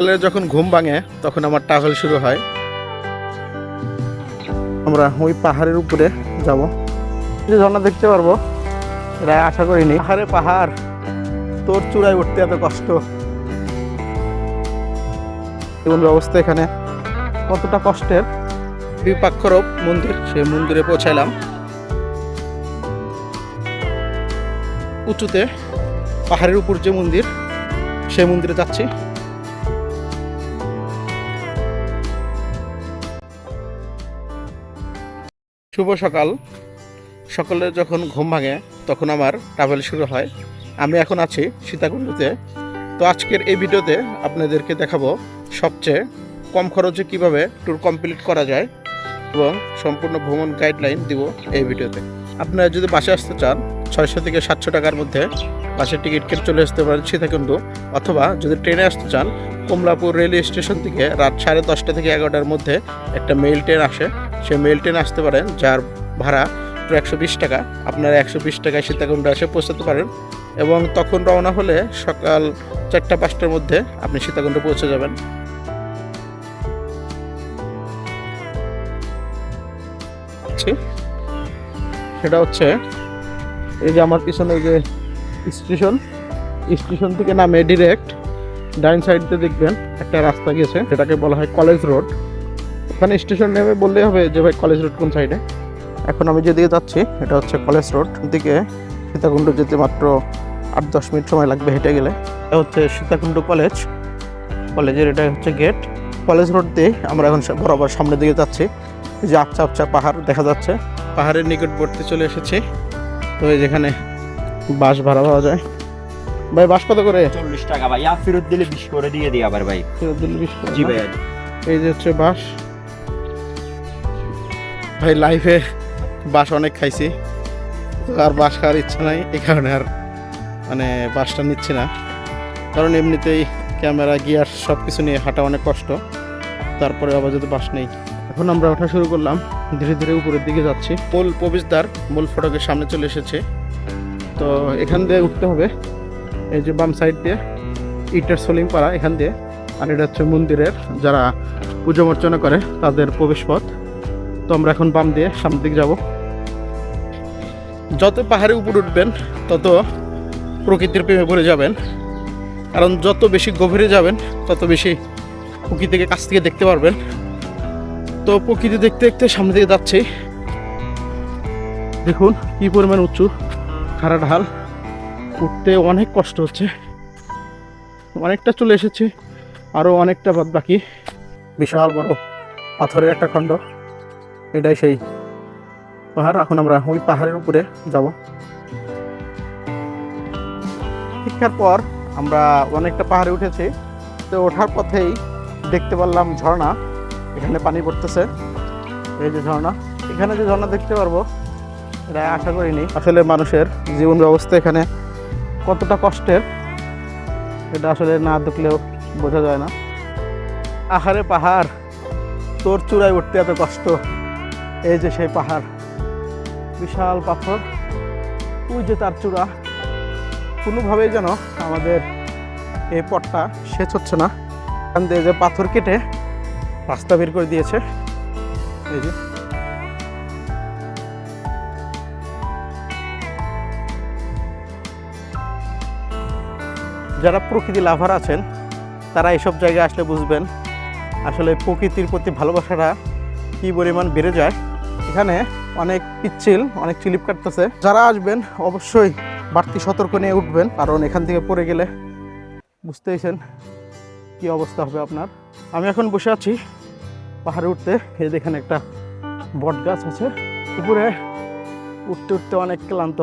সকালে যখন ঘুম ভাঙে তখন আমার ট্রাভেল শুরু হয়। আমরা ওই পাহাড়ের উপরে যাব। যে ঝর্ণা দেখতে পারব এটা আশা করিনি। পাহাড়ে পাহাড় তোর চূড়ায় উঠতে এত কষ্ট। জীবন ব্যবস্থা এখানে কতটা কষ্টের। বিপাক্ষরব মন্দির সে মন্দিরে পৌঁছাইলাম। উঁচুতে পাহাড়ের উপর যে মন্দির সে মন্দিরে যাচ্ছি। শুভ সকাল। সকালে যখন ঘুম ভাঙে, তখন আমার ট্রাভেল শুরু হয়। আমি এখন আছি সীতাকুণ্ডতে। তো আজকের এই ভিডিওতে আপনাদেরকে দেখাবো সবচেয়ে কম খরচে কীভাবে ট্যুর কমপ্লিট করা যায় এবং সম্পূর্ণ ভ্রমণ গাইডলাইন দিব এই ভিডিওতে। আপনারা যদি বাসে আসতে চান, ছয়শো থেকে সাতশো টাকার মধ্যে বাসের টিকিট কেটে চলে আসতে পারেন সীতাকুণ্ড অথবা যদি ট্রেনে আসতে চান, কমলাপুর রেলওয়ে স্টেশন থেকে রাত সাড়ে দশটা থেকে এগারোটার মধ্যে একটা মেল ট্রেন আসে। সেই মেল ট্রেন আসতে পারেন, যার ভাড়া একশো বিশ টাকা। আপনারা একশো বিশ টাকায় সীতাকুণ্ড এসে পৌঁছাতে পারেন এবং তখন রওনা হলে সকাল চারটা পাঁচটার মধ্যে আপনি সীতাকুণ্ড পৌঁছে যাবেন। সেটা হচ্ছে এই যে আমার পিছনে যে স্টেশন স্টেশন থেকে নামে ডিরেক্ট ডাইন সাইডে দেখবেন একটা রাস্তা গেছে যেটাকে বলা হয় কলেজ রোড। ওখানে স্টেশন নেমে বললেই হবে যে ভাই কলেজ রোড কোন সাইডে এখন আমি যেদিকে যাচ্ছি এটা হচ্ছে কলেজ রোড দিকে সীতাকুণ্ড যেতে মাত্র আট দশ মিনিট সময় লাগবে হেঁটে গেলে। এটা হচ্ছে সীতাকুণ্ড কলেজ কলেজের এটা হচ্ছে গেট কলেজ রোড দিয়ে আমরা এখন বরাবর সামনের দিকে যাচ্ছি। যে আবচা আবচা পাহাড় দেখা যাচ্ছে। পাহাড়ের নিকটবর্তী চলে এসেছি। তো এই যেখানে বাস ভাড়া পাওয়া যায়। ভাই বাস কত করে? চল্লিশ টাকা ভাই। ফেরত দিলে বিশ করে দিয়ে দিই আবার ভাই। ফেরত দিলে বিশ করে জি ভাই। এই যে হচ্ছে বাস। ভাই লাইফে বাস অনেক খাইছি। আর বাস খাওয়ার ইচ্ছা নাই, এই কারণে আর মানে বাসটা নিচ্ছি না। কারণ এমনিতেই ক্যামেরা গিয়ার সব কিছু নিয়ে হাঁটা অনেক কষ্ট। তারপরে আবার যদি বাস নেই, এখন আমরা ওঠা শুরু করলাম। ধীরে ধীরে উপরের দিকে যাচ্ছি। মূল প্রবেশদ্বার, মূল ফটকের সামনে চলে এসেছে। তো এখান দিয়ে উঠতে হবে। এই যে বাম সাইড দিয়ে, ইটের সোলিং পাড়া এখান দিয়ে। আর এটা হচ্ছে মন্দিরের, যারা পুজো অর্চনা করে, তাদের প্রবেশ পথ তো আমরা এখন বাম দিয়ে সামনের দিকে যাব। যত পাহাড়ে উপর উঠবেন, তত প্রকৃতির প্রেমে পড়ে যাবেন। কারণ যত বেশি গভীরে যাবেন, তত বেশি প্রকৃতিকে কাছ থেকে দেখতে পারবেন। তো প্রকৃতি দেখতে দেখতে সামনে দিকে যাচ্ছি। দেখুন, কি পরিমাণ উঁচু, খাড়া ঢাল। উঠতে অনেক কষ্ট হচ্ছে। অনেকটা চলে এসেছি আরও অনেকটা বাদ বাকি। বিশাল বড় পাথরের একটা খণ্ড। এটাই সেই পাহাড়। এখন আমরা ওই পাহাড়ের উপরে যাব। শিক্ষার পর আমরা অনেকটা পাহাড়ে উঠেছি। তো ওঠার পথেই দেখতে পারলাম ঝর্ণা। এখানে পানি পড়তেছে। এই যে ঝর্ণা। এখানে যে ঝর্ণা দেখতে পারব, এটা আশা করিনি। আসলে মানুষের জীবন ব্যবস্থা এখানে কতটা কষ্টের, এটা আসলে না দেখলেও বোঝা যায় না। আহারে পাহাড়, তোর চূড়ায় উঠতে এত কষ্ট। এই যে সেই পাহাড়, বিশাল পাথর, ওই যে তার চূড়া। কোনোভাবেই যেন আমাদের এই পথটা শেষ হচ্ছে না। এখান দিয়ে যে পাথর কেটে রাস্তা বের করে দিয়েছে। এই যে। যারা প্রকৃতি লাভার আছেন, তারা এইসব জায়গায় আসলে বুঝবেন আসলে প্রকৃতির প্রতি ভালোবাসাটা কী পরিমাণ বেড়ে যায়। এখানে অনেক পিচ্ছিল, অনেক চিলিপ কাটতেছে। যারা আসবেন, অবশ্যই বাড়তি সতর্ক নিয়ে উঠবেন, কারণ এখান থেকে পড়ে গেলে বুঝতেইছেন কি অবস্থা হবে আপনার। আমি এখন বসে আছি পাহাড়ে উঠতে। এই দেখেন একটা বট গাছ আছে। উপরে উঠতে উঠতে অনেক ক্লান্ত।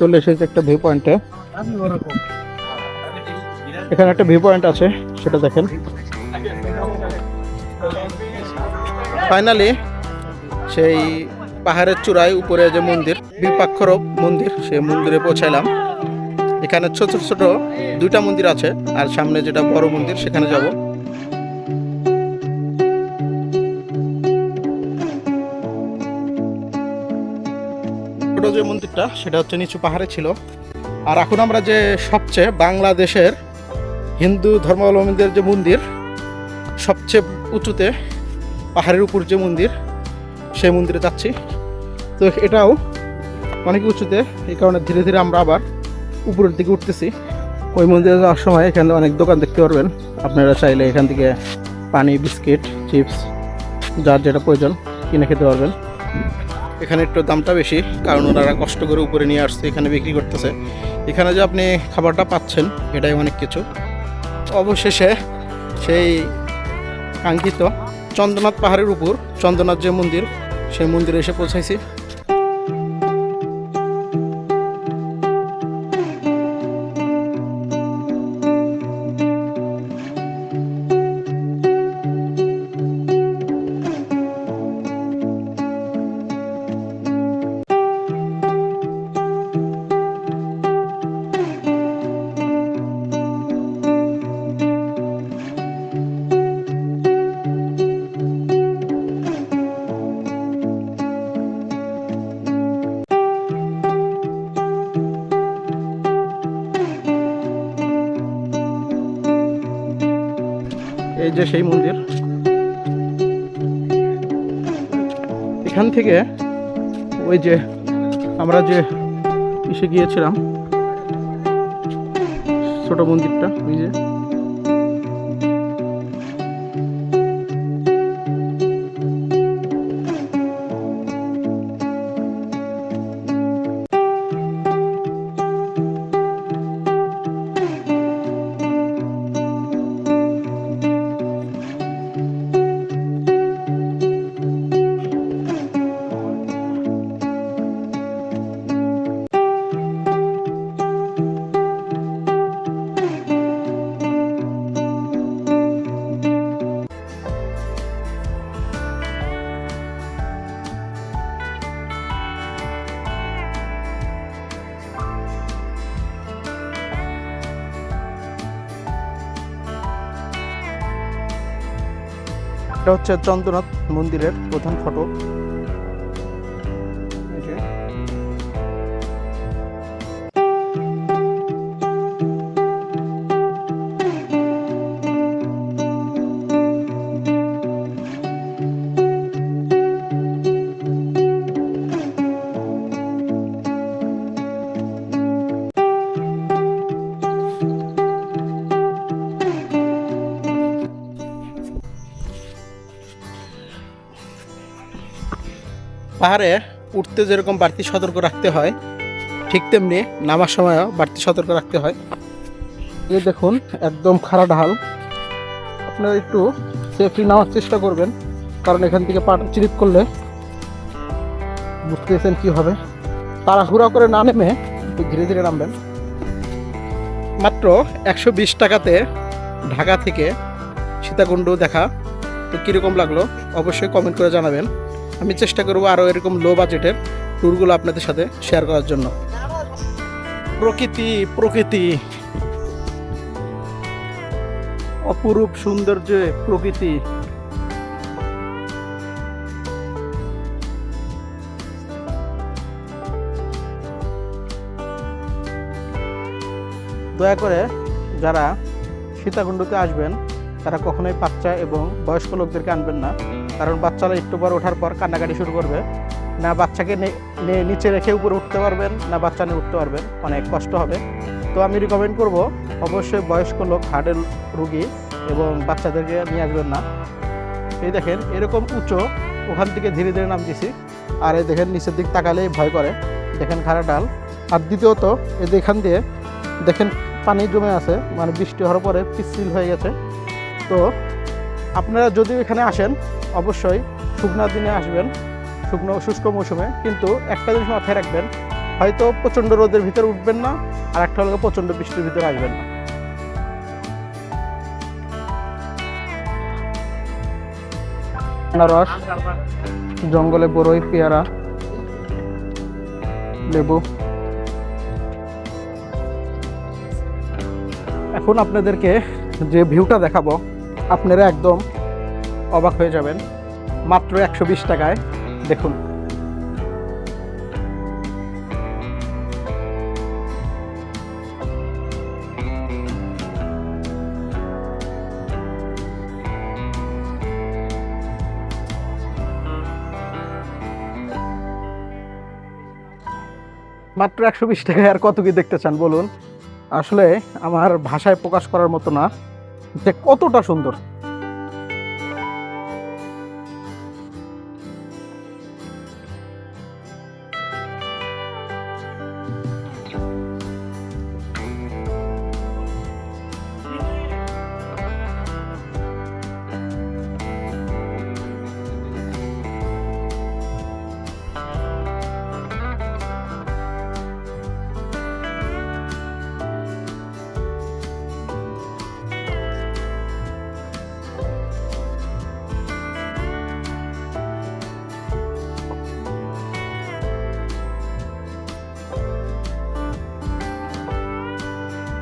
চলে এসেছে একটা ভিউ পয়েন্টে এখানে একটা ভিউ পয়েন্ট আছে, সেটা দেখেন। ফাইনালি সেই পাহাড়ের চূড়ায় উপরে যে মন্দির বিপাক্ষরব মন্দির, সে মন্দিরে পৌঁছাইলাম। এখানে ছোট ছোট দুইটা মন্দির আছে, আর সামনে যেটা বড় মন্দির, সেখানে যাব। যে মন্দিরটা, সেটা হচ্ছে নিচু পাহাড়ে ছিল। আর এখন আমরা যে সবচেয়ে বাংলাদেশের হিন্দু ধর্মাবলম্বীদের যে মন্দির, সবচেয়ে উঁচুতে পাহাড়ের উপর যে মন্দির সেই মন্দিরে যাচ্ছি। তো এটাও অনেক উঁচুতে, এই কারণে ধীরে ধীরে আমরা আবার উপরের দিকে উঠতেছি। ওই মন্দিরে যাওয়ার সময় এখানে অনেক দোকান দেখতে পারবেন। আপনারা চাইলে এখান থেকে পানি, বিস্কিট, চিপস, যার যেটা প্রয়োজন কিনে খেতে পারবেন। এখানে একটু দামটা বেশি, কারণ ওনারা কষ্ট করে উপরে নিয়ে আসছে, এখানে বিক্রি করতেছে। এখানে যে আপনি খাবারটা পাচ্ছেন, এটাই অনেক কিছু। অবশেষে সেই কাঙ্ক্ষিত চন্দ্রনাথ পাহাড়ের উপর, চন্দ্রনাথ যে মন্দির সেই মন্দিরে এসে পৌঁছাইছি। এই যে সেই মন্দির। এখান থেকে ওই যে আমরা যে এসে গিয়েছিলাম, ছোট মন্দিরটা, ওই যে। এটা হচ্ছে চন্দ্রনাথ মন্দিরের প্রধান ফটো। পাহাড়ে উঠতে যেরকম বাড়তি সতর্ক রাখতে হয়, ঠিক তেমনি নামার সময়ও বাড়তি সতর্ক রাখতে হয়। এই দেখুন, একদম খাড়া ঢাল। আপনারা একটু সেফলি নামার চেষ্টা করবেন, কারণ এখান থেকে পাটা চিরিপ করলে বুঝতেছেন কী হবে তাড়াহুড়া করে না নেমে একটু ধীরে ধীরে নামবেন। মাত্র একশো বিশ টাকাতে ঢাকা থেকে সীতাকুণ্ড দেখা। তো কীরকম লাগল? অবশ্যই কমেন্ট করে জানাবেন। আমি চেষ্টা করব আরও এরকম লো বাজেটের ট্যুরগুলো আপনাদের সাথে শেয়ার করার জন্য। প্রকৃতি প্রকৃতি। অপরূপ সৌন্দর্য প্রকৃতি। দয়া করে যারা সীতাকুণ্ডতে আসবেন, তারা কখনোই বাচ্চা এবং বয়স্ক লোকদেরকে আনবেন না। কারণ বাচ্চারা একটু পর ওঠার পর কান্নাকাটি শুরু করবে। না বাচ্চাকে নিচে রেখে উপরে উঠতে পারবেন, না বাচ্চা নিয়ে উঠতে পারবেন। অনেক কষ্ট হবে। তো আমি রিকমেন্ড করব, অবশ্যই বয়স্ক লোক হার্টের রুগী এবং বাচ্চাদেরকে নিয়ে আসবেন না। এই দেখেন, এরকম উঁচু, ওখান থেকে ধীরে ধীরে নাম নামতেছি। আর এই দেখেন, নিচের দিক তাকালেই ভয় করে। দেখেন খাড়া ডাল। আর দ্বিতীয়ত, এই এখান দিয়ে, দেখেন পানি জমে আছে মানে বৃষ্টি হওয়ার পরে পিচ্ছিল হয়ে গেছে। তো আপনারা যদি এখানে আসেন অবশ্যই শুকনো দিনে আসবেন, শুকনো, শুষ্ক মৌসুমে, কিন্তু একটা জিনিস মাথায় রাখবেন, হয়তো প্রচণ্ড রোদের ভিতরে উঠবেন না, আর একটা হলো প্রচণ্ড বৃষ্টির ভিতরে আসবেন না। আনারস, জঙ্গলে বড়ই পেয়ারা, লেবু। এখন আপনাদেরকে যে ভিউটা দেখাবো, আপনারা একদম অবাক হয়ে যাবেন। মাত্র একশো বিশ টাকায়। দেখুন। মাত্র একশো বিশ টাকায় আর কত কি দেখতে চান বলুন? আসলে আমার ভাষায় প্রকাশ করার মতো না। যে কতটা সুন্দর।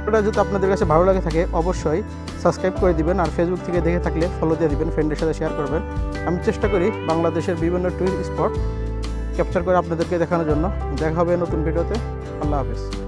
ভিডিওটা যদি আপনাদের কাছে ভালো লাগে থাকে, অবশ্যই সাবস্ক্রাইব করে দিবেন আর ফেসবুক থেকে দেখে থাকলে ফলো দিয়ে দিবেন ফ্রেন্ডের সাথে শেয়ার করবেন। আমি চেষ্টা করি বাংলাদেশের বিভিন্ন টুরিস্ট স্পট ক্যাপচার করে আপনাদেরকে দেখানোর জন্য। দেখা হবে নতুন ভিডিওতে। আল্লাহ হাফেজ।